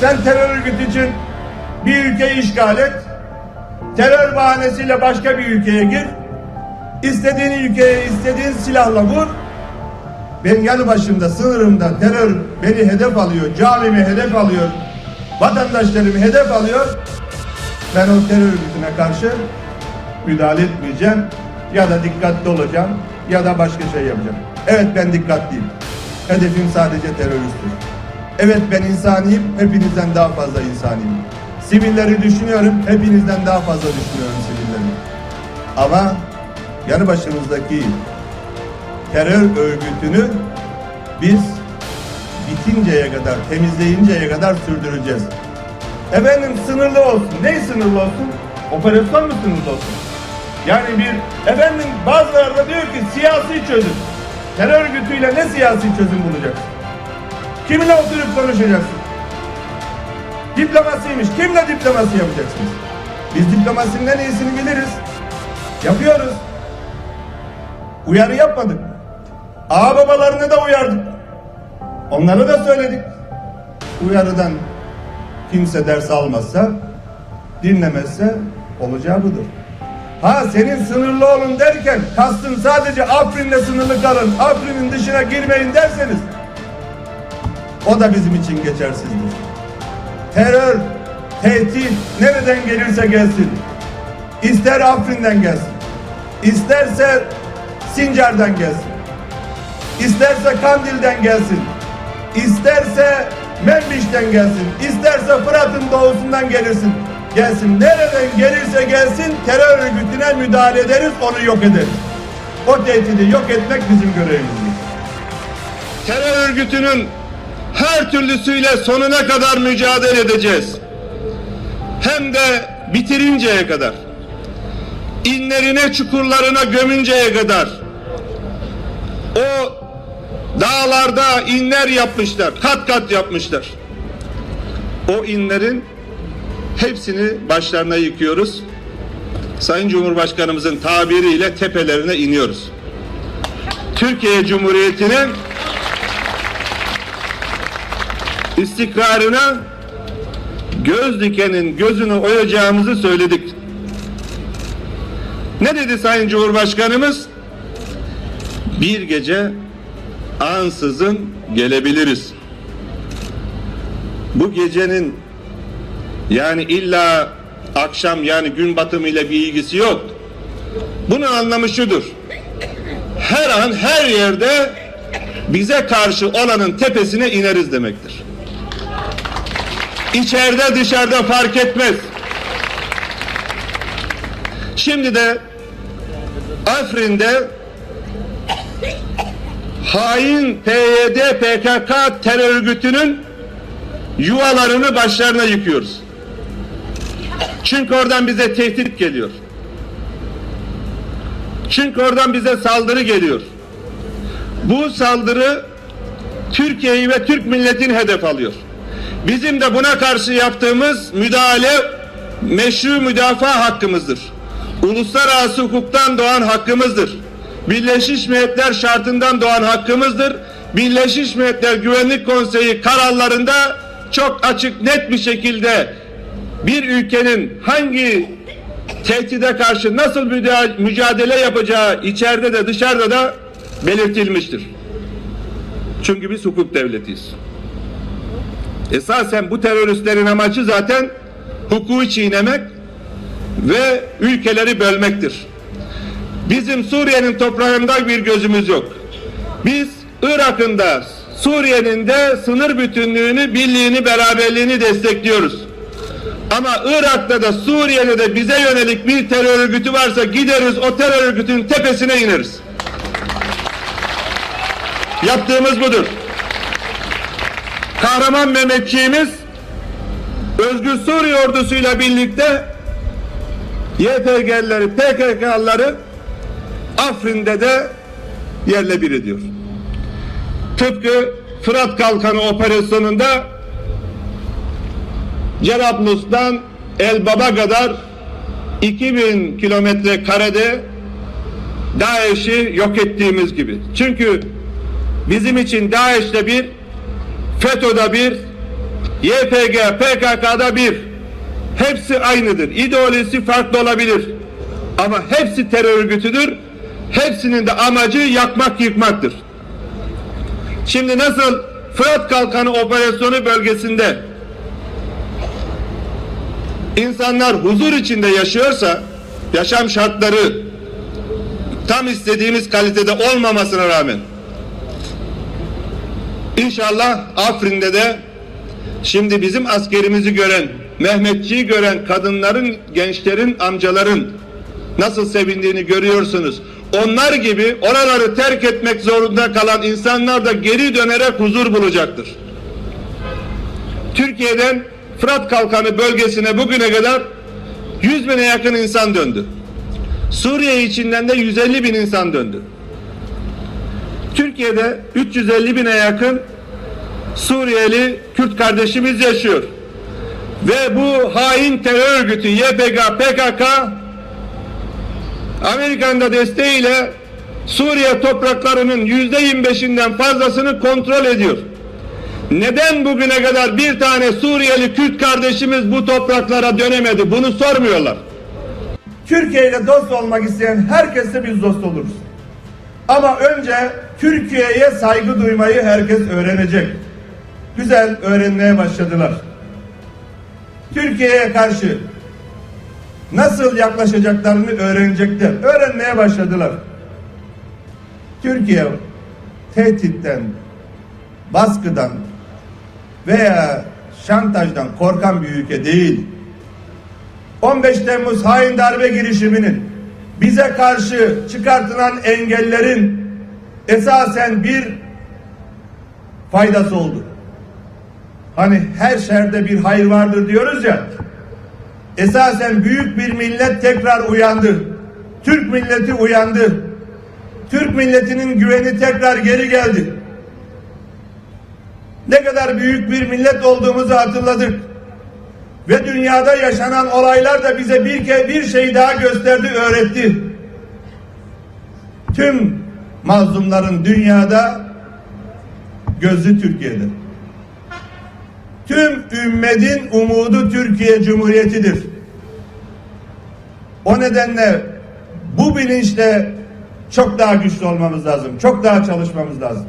sen terör örgütü için bir ülkeyi işgal et. Terör bahanesiyle başka bir ülkeye gir. İstediğin ülkeye istediğin silahla vur. Ben yanı başımda sınırımda terör beni hedef alıyor, camimi hedef alıyor, vatandaşlarımı hedef alıyor. Ben o terör örgütüne karşı müdahale etmeyeceğim ya da dikkatli olacağım ya da başka şey yapacağım. Evet ben dikkatliyim. Hedefim sadece teröristtir. Evet ben insaniyim, hepinizden daha fazla insaniyim. Sivilleri düşünüyorum, hepinizden daha fazla düşünüyorum sivilleri. Ama yanı başımızdaki terör örgütünü biz bitinceye kadar, temizleyinceye kadar sürdüreceğiz. Efendim sınırlı olsun. Ne sınırlı olsun? Operasyon mu sınırlı olsun? Yani bir efendim bazıları da diyor ki siyasi çözüm. Terör örgütüyle ne siyasi çözüm bulacaksın? Kiminle oturup konuşacaksın? Diplomasiymiş. Kimle diplomasi yapacaksınız? Biz diplomasinin iyisini biliriz. Yapıyoruz. Uyarı yapmadık. Ağ babalarını da uyardık. Onları da söyledik. Uyarıdan kimse ders almazsa, dinlemezse olacağı budur. Ha senin sınırlı olun derken kastın sadece Afrin'le sınırlı kalın, Afrin'in dışına girmeyin derseniz o da bizim için geçersizdir. Terör, tehdit nereden gelirse gelsin. İster Afrin'den gelsin. isterse Sincar'dan gelsin. isterse Kandil'den gelsin. isterse Membiş'ten gelsin. isterse Fırat'ın doğusundan gelirsin. Gelsin. Nereden gelirse gelsin terör örgütüne müdahale ederiz, onu yok ederiz. O tehdidi yok etmek bizim görevimizdir. terör örgütünün her türlüsüyle sonuna kadar mücadele edeceğiz. Hem de bitirinceye kadar. İnlerine çukurlarına gömünceye kadar. O dağlarda inler yapmışlar, kat kat yapmışlar. O inlerin hepsini başlarına yıkıyoruz. Sayın Cumhurbaşkanımızın tabiriyle tepelerine iniyoruz. Türkiye Cumhuriyeti'nin istikrarına göz dikenin gözünü oyacağımızı söyledik. Ne dedi Sayın Cumhurbaşkanımız? Bir gece ansızın gelebiliriz. Bu gecenin yani illa akşam yani gün batımı ile bir ilgisi yok. Bunun anlamı şudur. Her an her yerde bize karşı olanın tepesine ineriz demektir. İçeride dışarıda fark etmez. Şimdi de Afrin'de hain PYD PKK terör örgütünün yuvalarını başlarına yıkıyoruz. Çünkü oradan bize tehdit geliyor. Çünkü oradan bize saldırı geliyor. Bu saldırı Türkiye'yi ve Türk milletini hedef alıyor. Bizim de buna karşı yaptığımız müdahale meşru müdafaa hakkımızdır. Uluslararası hukuktan doğan hakkımızdır. Birleşmiş Milletler şartından doğan hakkımızdır. Birleşmiş Milletler Güvenlik Konseyi kararlarında çok açık net bir şekilde bir ülkenin hangi tehdide karşı nasıl mücadele yapacağı içeride de dışarıda da belirtilmiştir. Çünkü biz hukuk devletiyiz. Esasen bu teröristlerin amacı zaten hukuku çiğnemek ve ülkeleri bölmektir. Bizim Suriye'nin toprağında bir gözümüz yok. Biz Irak'ın da Suriye'nin de sınır bütünlüğünü, birliğini, beraberliğini destekliyoruz. Ama Irak'ta da Suriye'de de bize yönelik bir terör örgütü varsa gideriz o terör örgütünün tepesine ineriz. Yaptığımız budur. Kahraman Mehmetçiğimiz Özgür Suriye ordusuyla birlikte YPG'lileri, PKK'ları Afrin'de de yerle bir ediyor. Tıpkı Fırat Kalkanı operasyonunda Cerablus'tan Elbab'a kadar 2000 kilometre karede DAEŞ'i yok ettiğimiz gibi. Çünkü bizim için DAEŞ'te bir, FETÖ'de bir, YPG, PKK'da bir. Hepsi aynıdır. İdeolojisi farklı olabilir. Ama hepsi terör örgütüdür. Hepsinin de amacı yakmak yıkmaktır. Şimdi nasıl Fırat Kalkanı operasyonu bölgesinde insanlar huzur içinde yaşıyorsa yaşam şartları tam istediğimiz kalitede olmamasına rağmen İnşallah Afrin'de de şimdi bizim askerimizi gören, Mehmetçiyi gören kadınların, gençlerin, amcaların nasıl sevindiğini görüyorsunuz. Onlar gibi oraları terk etmek zorunda kalan insanlar da geri dönerek huzur bulacaktır. Türkiye'den Fırat Kalkanı bölgesine bugüne kadar 100 bine yakın insan döndü. Suriye içinden de 150 bin insan döndü. Türkiye'de 350 bine yakın Suriyeli Kürt kardeşimiz yaşıyor. Ve bu hain terör örgütü YPG, PKK Amerika'nın da desteğiyle Suriye topraklarının yüzde 25'inden fazlasını kontrol ediyor. Neden bugüne kadar bir tane Suriyeli Kürt kardeşimiz bu topraklara dönemedi? Bunu sormuyorlar. Türkiye ile dost olmak isteyen herkesle biz dost oluruz. Ama önce Türkiye'ye saygı duymayı herkes öğrenecek. Güzel öğrenmeye başladılar. Türkiye'ye karşı nasıl yaklaşacaklarını öğrenecekler. Öğrenmeye başladılar. Türkiye tehditten, baskıdan veya şantajdan korkan bir ülke değil. 15 Temmuz hain darbe girişiminin bize karşı çıkartılan engellerin esasen bir faydası oldu. Hani her şerde bir hayır vardır diyoruz ya. Esasen büyük bir millet tekrar uyandı. Türk milleti uyandı. Türk milletinin güveni tekrar geri geldi. Ne kadar büyük bir millet olduğumuzu hatırladık. Ve dünyada yaşanan olaylar da bize bir bir şey daha gösterdi, öğretti. Tüm mazlumların dünyada gözü Türkiye'de. Tüm ümmetin umudu Türkiye Cumhuriyeti'dir. O nedenle bu bilinçle çok daha güçlü olmamız lazım. Çok daha çalışmamız lazım.